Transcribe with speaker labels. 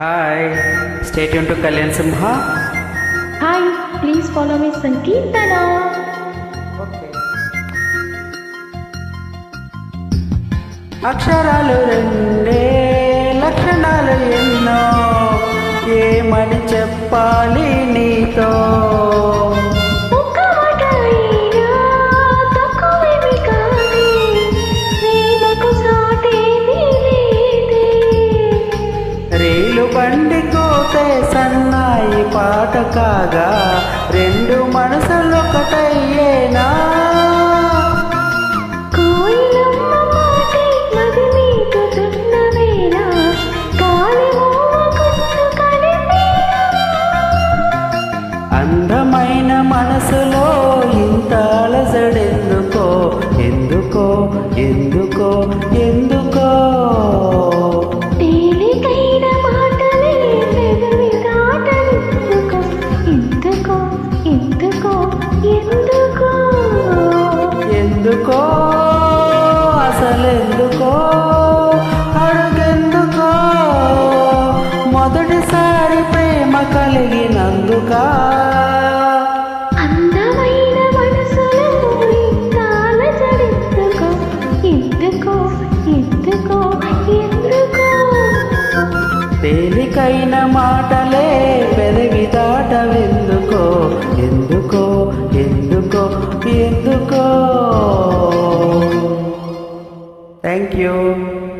Speaker 1: Hi state to Kalyan Simha
Speaker 2: hi please follow మీ సంకీర్తన
Speaker 1: అక్షరాలు రెండే లక్షణాలు ఎన్నో. ఏమని చెప్పాలి నీతో బండి కోతే సన్నాయి పాట కాగా రెండు మనసులు ఒకటయ్యేనా అందమైన మనసులో ఇంత అలజడెందుకో ఎందుకో ఎందుకో ఎందుకో
Speaker 2: ఎందుకో?
Speaker 1: అసలెందుకో? అడుగెందుకో? మొదటిసారి ప్రేమ కలిగినందుకా?
Speaker 2: అందమైన మనసులో ఇంతాల జడెందుకో ఎందుకో? ఎందుకో? ఎందుకో?
Speaker 1: తేలికైన మాటలే పెరిగి దాటవెందుకో? ఎందుకో Thank you.